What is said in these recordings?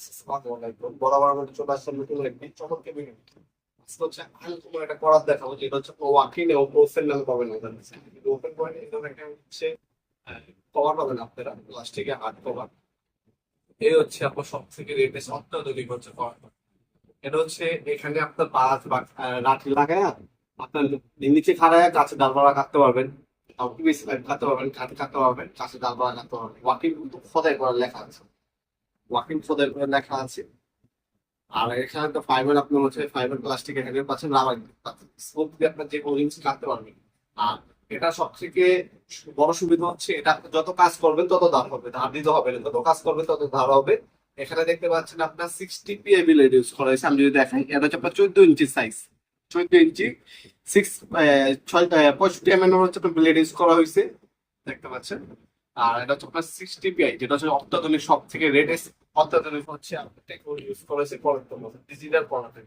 কাছে এটা হচ্ছে এখানে আপনার আপনার নিচে খাড়ায় গাছে ডালপালা কাটতে পারবেন কাটতে পারবেন কাঠে কাটতে পারবেন গাছে ডালপালা কাটতে পারবেন ওয়াকিং কিন্তু খোদাই করার লেখা আছে ওয়াকিং করে লেখা আছে। আর এখানে একটা ফাইবার আপনার হচ্ছে ফাইবার প্লাস্টিক এখানে পাচ্ছেন, রাবার দিয়ে আপনার যে জিনিস কাটতে পারবেন। আর এটা সব থেকে বড় সুবিধা হচ্ছে, এটা যত কাজ করবেন তত দাম হবে, ধার দিতে হবে না। যত কাজ করবেন তত ধার হবে। এখানে দেখতে পাচ্ছেন আপনার সিক্সটি পিএবি লেড ইউজ করা হয়েছে। আমি যদি দেখাই, এটা হচ্ছে আপনার চোদ্দ ইঞ্চি সাইজ চোদ্দ ইঞ্চি সিক্স ছয় পঁয়ষট্টি এম এর হচ্ছে আপনার ব্লেড ইউজ করা হয়েছে। দেখতে পাচ্ছেন। আর এটা হচ্ছে আপনার সিক্সটি পিআই যেটা হচ্ছে অত্যাধুনিক সব থেকে রেটেস্ট অত্যাধুনিক হচ্ছে টেকনোলজি ইউজ করেছে পড়াতে ডিজিটাল পড়াতে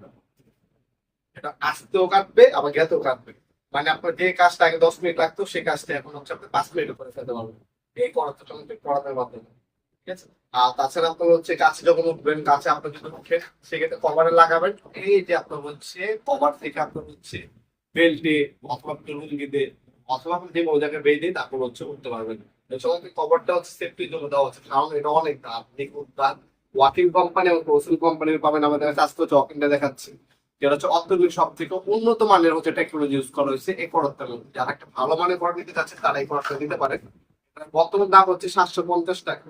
এটা আসতেও কাটবে, আবার গেতেও কাটবে। মানে আপনার যে কাজটা আগে দশ মিনিট লাগতো, সেই কাজটা এখন হচ্ছে আপনি পাঁচ মিনিটে করে ফেলতে পারবেন। এই পড়াতে পড়াতে মাধ্যমে, ঠিক আছে? আর তাছাড়া আপনার হচ্ছে গাছে যখন উঠবেন, গাছে আপনার যদি উঠে সেক্ষেত্রে কভারে লাগাবেন। এই যে আপনার হচ্ছে কভার থেকে আপনার হচ্ছে বেল্টে অথবা লুঙ্গিতে অথবা আপনি যে জায়গায় বেঁধে তারপর হচ্ছে উঠতে পারবেন এছাড়া কভারটা হচ্ছে সেফটির জন্য দেওয়া হচ্ছে। কারণ এটা অনেক দাম। দেখুন দাম ওয়াকিং কোম্পানি এবং প্রসেল কোম্পানির পাবেন আমাদের কাছে আজকে হচ্ছে যেটা হচ্ছে অত্যন্ত সব থেকে উন্নত মানের হচ্ছে টেকনোলজি ইউজ করা হয়েছে এই প্রোডাক্টটার মধ্যে। যারা একটা ভালো মানের প্রোডাক্ট নিতে চাচ্ছে তারা এই প্রোডাক্টটা নিতে পারে বর্তমান দাম হচ্ছে সাতশো পঞ্চাশ টাকা।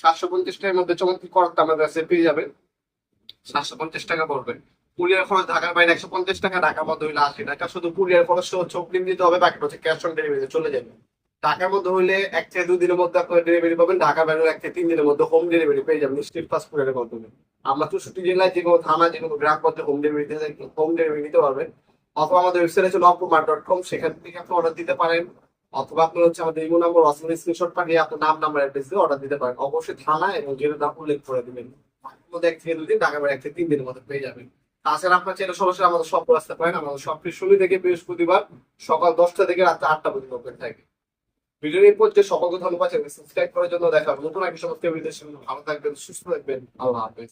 সাতশো পঞ্চাশ টাকার মধ্যে চমৎকার প্রোডাক্ট আমাদের কাছে পেয়ে যাবেন। সাতশো পঞ্চাশ টাকা পড়বে। কুরিয়ার খরচ ঢাকার বাইরে একশো পঞ্চাশ টাকা, ঢাকার মধ্যে হইলে আশি টাকা। শুধু কুরিয়ার খরচ অগ্রিম দিতে হবে, বাকি হচ্ছে ক্যাশ অন ডেলিভারি চলে যাবে। ঢাকার মধ্যে হইলে এক থেকে দুই দিনের মধ্যে আপনার ডেলিভারি পাবেন, ঢাকার বাইরে এক থেকে তিন দিনের মধ্যে হোম ডেলিভারি পেয়ে যাবেন স্ট্রিট ফাস্ট ফুডের মাধ্যমে। আমরা চৌষট্টি জেলায় যে কোনো থানা, যে কোনো গ্রাম পর্যায়ে হোম ডেলিভারি হোম ডেলিভারি নিতে পারবেন। অথবা আমাদের ওয়েবসাইট আছে লপমার্ট ডট কম সেখান থেকে আপনি অর্ডার দিতে পারেন। অথবা আপনার হচ্ছে আমাদের ইমো নাম্বার ওয়াসমের স্ক্রিনশট পাঠিয়ে আপনার নাম নাম্বার অ্যাড্রেস দিয়ে অর্ডার দিতে পারেন। অবশ্যই থানা এবং জেলার উল্লেখ করে দিবেন। মধ্যে এক থেকে দুই দিন ঢাকা বাইরে এক থেকে তিন দিনের মধ্যে পেয়ে যাবেন। তাছাড়া আপনার চাইলে সরাসরি আমাদের সব আসতে পারেন আমাদের সব শুরু থেকে বৃহস্পতিবার সকাল দশটা থেকে রাত আটটা পর্যন্ত ওপেন থাকে। ভিডিওর এই পর্যায়ে সকলকে ধন্যবাদ সাবস্ক্রাইব করার জন্য দেখা নতুন একটি সমস্ত ভালো থাকবেন, সুস্থ থাকবেন। আল্লাহ হাফেজ।